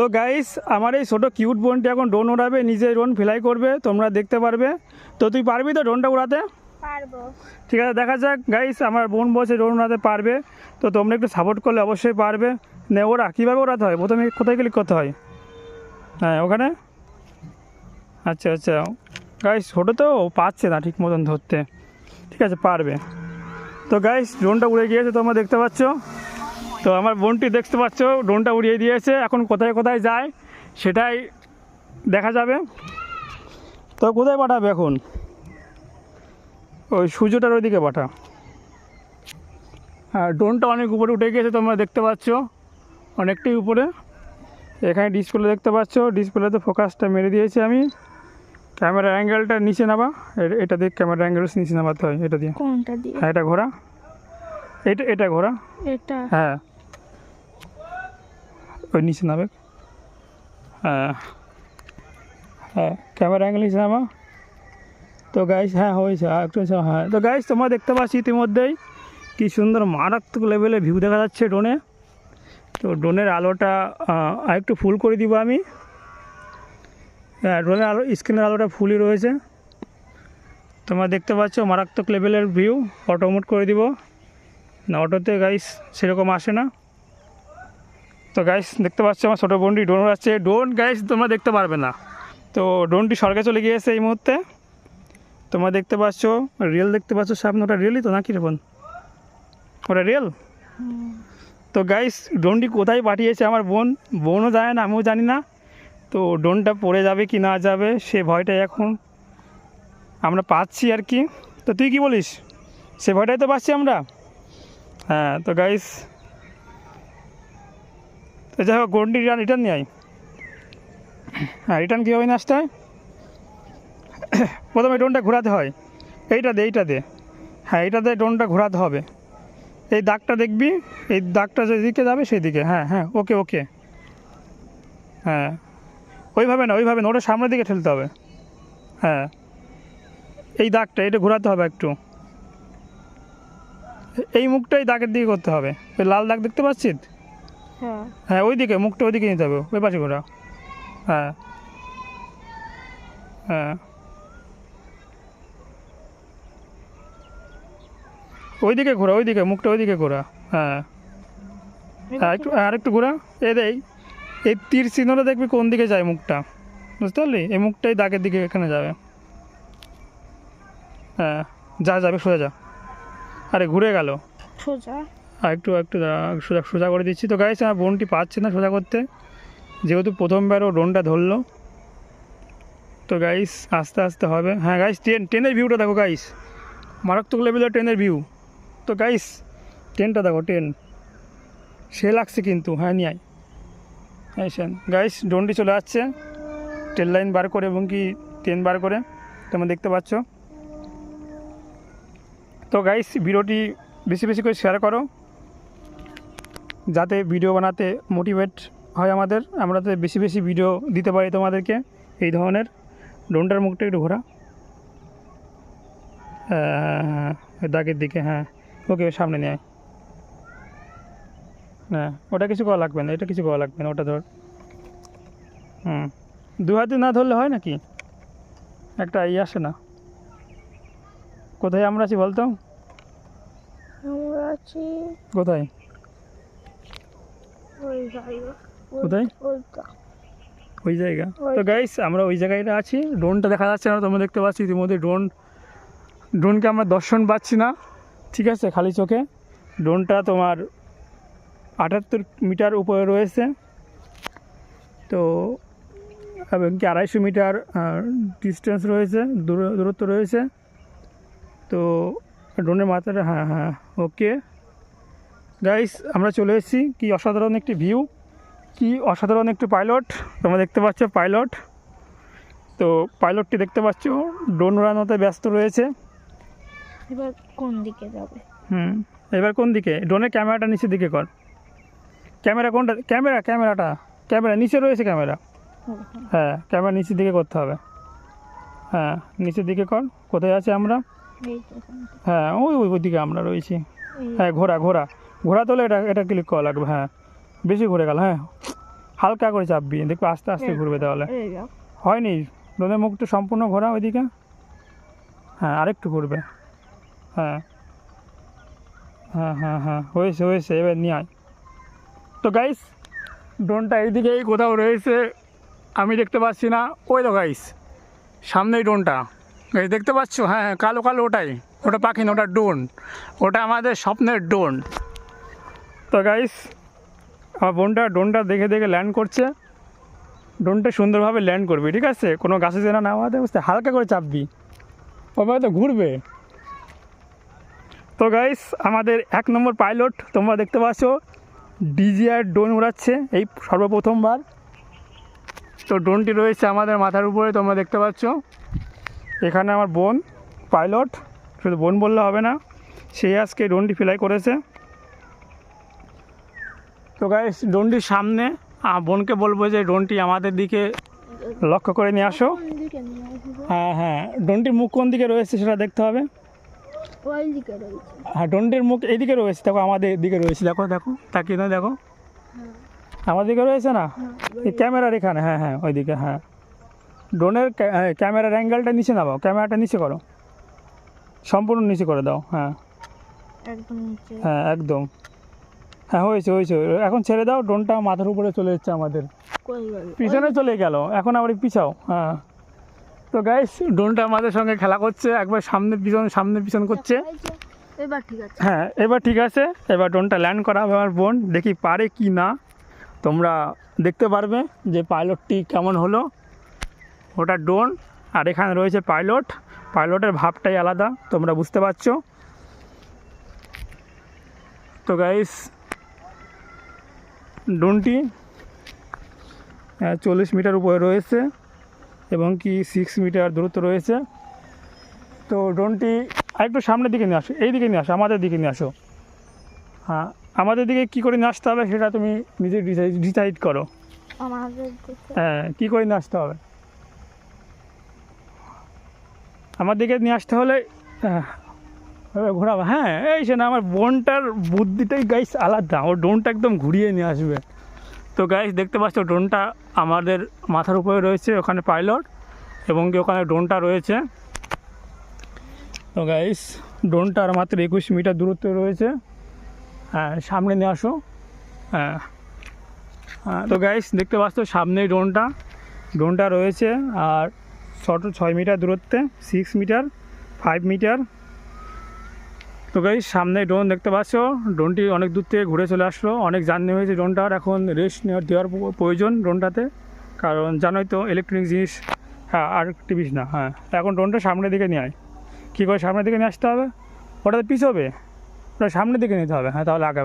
তো গাইস আমার এই ছোটো কিউট বোনটি এখন ড্রোন উড়াবে নিজে ড্রোন ফ্লাই করবে তোমরা দেখতে পারবে। তো তুই পারবি তো ড্রোনটা উড়াতে পারব। ঠিক আছে দেখা যাক গাইস আমার বোন বসে ড্রোন উড়াতে পারবে। তো তোমরা একটু সাপোর্ট করলে অবশ্যই পারবে। নে ওরা কীভাবে ওড়াতে হয়? প্রথমে কোথায় ক্লিক করতে হয়? হ্যাঁ ওখানে? আচ্ছা আচ্ছা। গাইস ছোটো তো পাচ্ছে না ঠিক মতন ধরতে। ঠিক আছে পারবে। তো গাইস ড্রোনটা উড়ে গিয়েছে তোমরা দেখতে পাচ্ছ। তো আমার বোনটি দেখতে পাচ্ছ ড্রোনটা উড়িয়ে দিয়েছে এখন কোথায় কোথায় যায় সেটাই দেখা যাবে। তো কোথায় পাঠাবে এখন? ওই সূর্যটার ওইদিকে পাঠা। আর ড্রোনটা অনেক উপরে উঠে গিয়েছে তোমরা দেখতে পাচ্ছ অনেকটাই উপরে। এখানে ডিসপ্লে দেখতে পাচ্ছ ডিসপ্লেতে ফোকাসটা মেরে দিয়েছি আমি। ক্যামেরা অ্যাঙ্গেলটা নিচে নামা এটা দিয়ে ক্যামেরা অ্যাঙ্গেল নিচে নামাতে হয় এটা দিয়ে। কোনটা দিয়ে? হ্যাঁ এটা ঘোরা। এটা এটা ঘোরা। এটা? হ্যাঁ। নিচে নামে। হ্যাঁ। ক্যামেরা অ্যাঙ্গেল নিচে নামা। তো গাইস হ্যাঁ হয়েছে একটু হ্যাঁ। তো গাইস তোমরা দেখতে পাচ্ছি ইতিমধ্যেই কি সুন্দর মারাত্মক লেভেলে ভিউ দেখা যাচ্ছে ড্রোনে তো ড্রোনের আলোটা আরেকটু ফুল করে দিব আমি। হ্যাঁ ড্রোনের আলো স্ক্রিনের আলোটা ফুলই রয়েছে। তোমরা দেখতে পাচ্ছ মারাত্মক লেভেলের ভিউ অটোমোট করে দিব। না অটোতে গাইস সেরকম আসে না। তো গাইস দেখতে পাচ্ছ আমার ছোটো বোনটি ড্রোন আছে ড্রোন গাইস তোমরা দেখতে পারবে না। তো ড্রোনটি স্বর্গে চলে গিয়েছে এই মুহূর্তে। তোমরা দেখতে পাচ্ছ রিয়েল দেখতে পাচ্ছ সামনে। ওটা রিয়েলই তো না রে বোন? ওটা রিয়েল তো গাইস ড্রোনটি কোথায় পাঠিয়েছে আমার বোন? বোনও জানে না আমিও জানি না। তো ড্রোনটা পড়ে যাবে কি না যাবে সে ভয়টাই এখন আমরা পাচ্ছি আর কি। তো তুই কি বলিস? সে ভয়টাই তো পাচ্ছি আমরা। হ্যাঁ তো গাইস যাই হোক ড্রোনটি রিটার্ন রিটার্ন নিয়ে আয়। হ্যাঁ রিটার্ন কীভাবে নিয়ে প্রথমে ড্রোনটা ঘোরাতে হয়। এইটা দে এইটা দে। হ্যাঁ এইটা এইটাতে ড্রোনটা ঘোরাতে হবে। এই দাগটা দেখবি, এই দাগটা যেদিকে যাবে সেই দিকে হ্যাঁ হ্যাঁ ওকে ওকে হ্যাঁ ওইভাবে না ওইভাবে না, ওটা সামনের দিকে ঠেলতে হবে। হ্যাঁ এই দাগটা, এটা ঘোরাতে হবে একটু। এই মুখটাই দাগের দিকে করতে হবে। ওই লাল দাগ দেখতে পাচ্ছিস? হ্যাঁ। হ্যাঁ ওই দিকে মুখটা ওইদিকে নিতে হবে ওই পাশে ঘোরা। হ্যাঁ। হ্যাঁ। ওই দিকে ঘোরা ওই দিকে মুখটা ওই দিকে ঘোরা। হ্যাঁ। হ্যাঁ একটু আর একটু ঘোরা। এ দেই এই তীর চিহ্নটা দেখবি কোন দিকে যায় মুখটা। বুঝতে পারলি? এই মুখটাই দাগের দিকে এখানে যাবে। হ্যাঁ যা যাবে সোজা যা। আরে ঘুরে গেল। সোজা? আর একটু একটু সোজা সোজা করে দিচ্ছি। তো গাইস আমার বোনটি পাচ্ছে না সোজা করতে। যেহেতু প্রথমবার ও ড্রোনটা ধরলো। তো গাইস আস্তে আস্তে হবে। হ্যাঁ গাইস ট্রেন ট্রেনের ভিউটা দেখো গাইস মারাত্মক লেভেলের ট্রেনের ভিউ তো গাইস ট্রেনটা দেখো ট্রেন সে লাগছে কিন্তু হ্যাঁ নিয়ে আয়। হ্যাঁ গাইস ড্রোনটি চলে আসছে। ট্রেন লাইন বার করে এবং কি ট্রেন বার করে। তোমরা দেখতে পাচ্ছ। তো গাইস ভিডিওটি বেশি বেশি করে শেয়ার করো। যাতে ভিডিও বানাতে মোটিভেট হয় আমাদের। আমরা তো বেশি বেশি ভিডিও দিতে পারি তোমাদেরকে এই ধরনের। ডোনটার মুখটা একটু ঘোরা। হ্যাঁ হ্যাঁ হ্যাঁ দাগের দিকে হ্যাঁ। ওকে সামনে নিয়ে আয়। হ্যাঁ ওটা কিছু করা লাগবে না এটা কিছু করা লাগবে না ওটা ধর। হুম। দু হাতে না ধরলে হয় নাকি? একটা ই আসে না। কোথায় আমরা আছি বলতো? আমরা আছি কোথায়? কোথায়? ওই জায়গা। তো গাইস আমরা ওই জায়গাটা আছি। ড্রোনটা দেখা যাচ্ছে না তোমরা দেখতে পাচ্ছি ইতিমধ্যে ড্রোন ড্রোনকে আমরা দর্শন পাচ্ছি না। ঠিক আছে খালি চোখে। ড্রোনটা তোমার আটাত্তর মিটার উপরে রয়েছে। তো এবং কি আড়াইশো মিটার ডিস্টেন্স রয়েছে দূর- দূরত্ব রয়েছে। তো ড্রোনের মাথাটা হ্যাঁ হ্যাঁ ওকে গাইস আমরা চলে এসেছি। কি অসাধারণ একটি ভিউ কি অসাধারণ একটি পাইলট তোমরা দেখতে পাচ্ছ পাইলট তো পাইলটটি দেখতে পাচ্ছ ড্রোন উড়ানোতে ব্যস্ত রয়েছে। এবার কোন দিকে যাবে? হুম এবার কোন দিকে? ড্রোনের ক্যামেরাটা নিচের দিকে কর। ক্যামেরা কোনটা? ক্যামেরা ক্যামেরাটা ক্যামেরা নিচে রয়েছে ক্যামেরা। হ্যাঁ। ক্যামেরা নিচের দিকে করতে হবে। হ্যাঁ নিচের দিকে কর। কোথায় আছে আমরা। হ্যাঁ ওই ওই ওই দিকে আমরা রয়েছি। হ্যাঁ ঘোরা ঘোরা। ঘোরা তোলে এটা এটা ক্লিক করা লাগবে হ্যাঁ। বেশি ঘুরে গেল হ্যাঁ। হালকা করে চাপবি দেখবি আস্তে আস্তে ঘুরবে তাহলে। হয়নি ড্রোনের মুখটা সম্পূর্ণ ঘোরা ওইদিকে। হ্যাঁ আরেকটু ঘুরবে। হ্যাঁ। হ্যাঁ হ্যাঁ হ্যাঁ হয়েছে হয়েছে এবার নিয়ে আয়। তো গাইস ড্রোনটা এইদিকেই কোথাও রয়েছে আমি দেখতে পাচ্ছি না। ওই তো গাইস সামনেই ড্রোনটা গাইস দেখতে পাচ্ছ? হ্যাঁ হ্যাঁ কালো কালো ওটাই। ওটা পাখি না ওটা ড্রোন ওটা আমাদের স্বপ্নের ড্রোন তো গাইস আমার বোনটা ড্রোনটা দেখে দেখে ল্যান্ড করছে। ড্রোনটা সুন্দরভাবে ল্যান্ড করবি, ঠিক আছে? কোনো গাছে যেন না আমাদের বুঝতে হালকা করে চাপবি। ওভাবে তো ঘুরবে। তো গাইস আমাদের এক নম্বর পাইলট তোমরা দেখতে পাচ্ছ ডিজিআর ড্রোন উড়াচ্ছে, এই সর্বপ্রথমবার। তো ড্রোনটি রয়েছে আমাদের মাথার উপরে, তোমরা দেখতে পাচ্ছ। এখানে আমার বোন পাইলট শুধু বোন বললে হবে না, সে আজকে ড্রোনটি ফ্লাই করেছে। তো গাইস ড্রোনটির সামনে বোনকে বলব যে ড্রোনটি আমাদের দিকে লক্ষ্য করে নিয়ে আসো। হ্যাঁ হ্যাঁ ড্রোনটির মুখ কোন দিকে রয়েছে সেটা দেখতে হবে। হ্যাঁ ড্রোনটির মুখ এইদিকে রয়েছে দেখো আমাদের দিকে রয়েছে দেখো দেখো তাকিয়ে না দেখো। আমার দিকে রয়েছে না? হ্যাঁ এই ক্যামেরার এখানে হ্যাঁ হ্যাঁ ওইদিকে হ্যাঁ। ড্রোনের হ্যাঁ, ক্যামেরার অ্যাঙ্গেলটা নিচে নামাও ক্যামেরাটা নিচে করো। সম্পূর্ণ নিচে করে দাও হ্যাঁ। হ্যাঁ একদম। হ্যাঁ হয়েছে হয়েছে। এখন ছেড়ে দাও ড্রোনটা মাথার উপরে চলে যাচ্ছে আমাদের। পিছনে চলে গেল এখন আবার পিছাও হ্যাঁ। তো গাইস ড্রোনটা আমাদের সঙ্গে খেলা করছে একবার সামনে পিছন সামনে পিছন করছে। এবার ঠিক আছে। হ্যাঁ এবার ঠিক আছে। এবার ড্রোনটা ল্যান্ড করা হবে আমার বোন দেখি পারে কি না। তোমরা দেখতে পারবে যে পাইলটটি কেমন হলো। ওটা ড্রোন আর এখানে রয়েছে পাইলট। পাইলটের ভাবটাই আলাদা তোমরা বুঝতে পারছ। তো গাইস ড্রোনটি চল্লিশ মিটার উপরে রয়েছে এবং কি সিক্স মিটার দূরত্ব রয়েছে। তো ড্রোনটি আরেকটু সামনের দিকে নিয়ে আসো এই দিকে নিয়ে আসো আমাদের দিকে নিয়ে আসো। হ্যাঁ আমাদের দিকে কী করে নিয়ে আসতে হবে সেটা তুমি নিজে ডিসাইড ডিসাইড করো। হ্যাঁ কী করে নিয়ে আসতে হবে? আমার দিকে নিয়ে আসতে হলে ঘোরাবো। হ্যাঁ এই সে না আমার বোনটার বুদ্ধিটাই গাইস আলাদা। ও ড্রোনটা একদম ঘুরিয়ে নিয়ে আসবে। তো গাইস দেখতে পাচ্ছ ড্রোনটা আমাদের মাথার উপরে রয়েছে ওখানে পাইলট এবং কি ওখানে ড্রোনটা রয়েছে। তো গাইস ড্রোনটা আর মাত্র একুশ মিটার দূরত্বে রয়েছে। হ্যাঁ সামনে নিয়ে আসো। হ্যাঁ। হ্যাঁ, তো গাইস দেখতে পাচ্ছ সামনেই ড্রোনটা ড্রোনটা রয়েছে আর ছোটো ছয় মিটার দূরত্বে সিক্স মিটার ফাইভ মিটার। তো গাই সামনে ড্রোন দেখতে পাচ্ছ? ড্রোনটি অনেক দূর থেকে ঘুরে চলে আসলো। অনেক জার্নি হয়েছে ড্রোনটার এখন রেস্ট নেওয়ার, দেওয়ার প্রয়োজন ড্রোনটাতে কারণ জানোই তো ইলেকট্রনিক জিনিস হ্যাঁ আর টিভিস না হ্যাঁ। এখন ড্রোনটা সামনের দিকে নিয়ে আয়। কী করে সামনের দিকে নিয়ে আসতে হবে? ওটাতে পিছবে। ওটা সামনের দিকে নিতে হবে। হ্যাঁ তাহলে আগে